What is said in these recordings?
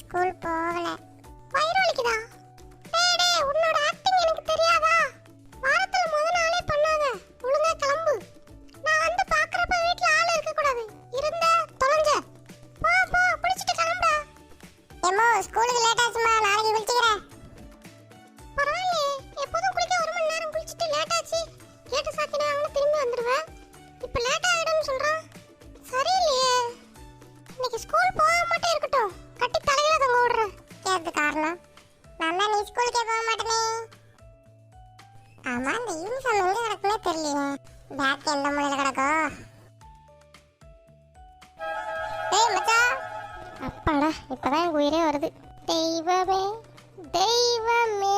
School போகல. வயிறுவலிக்குதா டேய் டேய் உன்னோட ஆக்டிங் எனக்கு தெரியாதா? வாரத்துல முத நாளே பண்ணாத. ஒழுங்கா கிளம்பு. நான் வந்து பாக்குறப்ப வீட்ல ஆள் இருக்க கூடாது இருந்த தொலைஞ்ச. போ போ குளிச்சிட்டு கிளம்புடா. எம்மோ ஸ்கூலுக்கு லேட் ஆச்சுமா தெரியலையே. பேக் எந்த மூலையில கிடக்கோ? ஏய் மச்சான் அப்பாடா இப்பதான் எனக்கு உயிரே வருது. தெய்வமே தெய்வமே.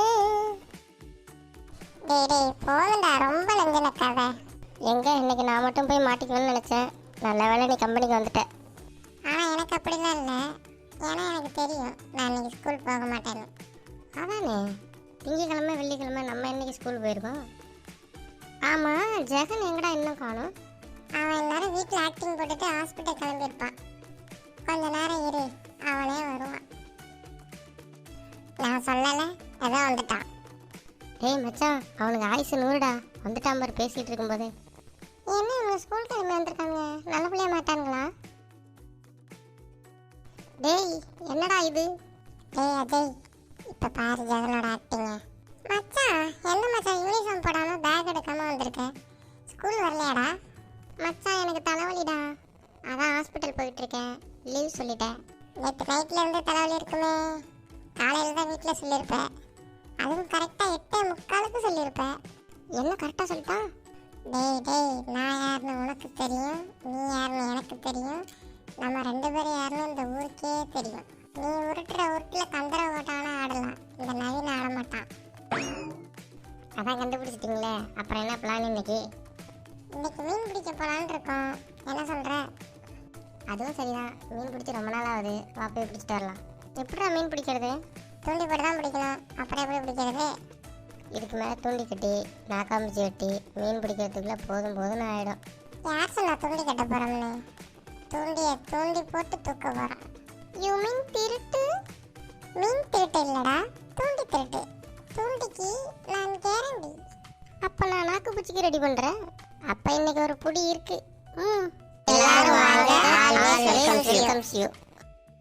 டேய் டேய் போதும்டா ரொம்ப நெஞ்ச நக்காத. எங்க இன்னைக்கு நான் மட்டும் போய் மாட்டிக்கணும்னு நினைச்சேன். நல்ல வேளை நீ கம்பெனிக்கு வந்துட்ட. ஆனா எனக்கு அப்படிலாம் இல்லை. ஏன்னா எனக்கு தெரியும். நான் இன்னைக்கு ஸ்கூல் போக மாட்டேன்னு. அதானே. திங்கக்கிழமை வெள்ளிக்கிழமை நம்ம இன்னைக்கு ஸ்கூல் போயிருக்கோம். ஆமா ஜெகன் எங்கடா இன்னும் காணும்? அவன் எல்லாரும் வீட்டில் ஆக்டிங் போட்டுட்டு ஹாஸ்பிட்டல் கிளம்பியிருப்பான் கொஞ்ச நேரம் இரு அவனே வருவான். நான் சொல்லலை ஏதோ வந்துட்டான். டேய் மச்சான் அவனுக்கு ஆயுசு நூறுடா. வந்துட்டான் பாரு பேசிட்டு இருக்கும்போது. என்ன இவங்க ஸ்கூல் கிளம்பி வந்திருக்காங்க? நல்ல பிள்ளைய மாட்டானுங்களா? டேய் என்னடா இது? டேய் அஜய் இப்ப பாரு ஜெகனோட ஆக்டிங்க மச்சான் என்ன மச்சான் யூனிஃபார்ம் போடாம பேக் எடுக்காம வந்திருக்க? ஸ்கூல் வரலையாடா? மச்சான் எனக்கு தலைவலிடா. அதான் ஹாஸ்பிட்டல் போயிட்டு இருக்கேன் லீவ் சொல்லிட்டேன் நேற்று நைட்ல இருந்து தலைவலி இருக்குமே. காலையில் தான் வீட்டில் சொல்லியிருப்பேன் அதுவும் கரெக்டாக எட்டே முக்காலுக்கு சொல்லியிருப்பேன் என்ன கரெக்டாக சொல்லிட்டான் டேய் டேய் நான் யாருன்னு உனக்கு தெரியும் நீ யாருன்னு எனக்கு தெரியும். நம்ம ரெண்டு பேரும் யாருன்னு இந்த ஊருக்கே தெரியும். நீ உருட்டுற உருட்டில் கந்தர ஓட்டான அதான் கண்டுபிடிச்சிட்டிங்களே. அப்புறம் என்ன பிளான் இன்னைக்கு? இன்னைக்கு மீன் பிடிக்க போலான்னு இருக்கோம். என்ன சொல்ற? அதுவும் சரிதான். மீன் பிடிச்சி ரொம்ப நாள் ஆகுது. வா போய் பிடிச்சிட்டு வரலாம். எப்படிடா மீன் பிடிக்கிறது? தூண்டி போட்டு தான் பிடிக்கணும். அப்புறம் எப்படி பிடிக்கிறது? இதுக்கு மேலே தூண்டி கட்டி நாக்காம்பிச்சு வெட்டி மீன் பிடிக்கிறதுக்குள்ள போதும் போதும்னு ஆயிடும். யார் சொன்னா தூண்டி கட்ட போறோம்னு? தூண்டிய தூண்டி போட்டு தூக்க போறோம். யூ மீன் திருட்டு? மீன் திருட்டு இல்லடா. தூண்டி திருட்டு. தூண்டிக்கு நான் கேரண்டி. அப்ப நான் நாக்கு பூச்சிக்கு ரெடி பண்றேன். அப்ப இன்னைக்கு ஒரு புடி இருக்கு. ம். எல்லாரும் வாங்க.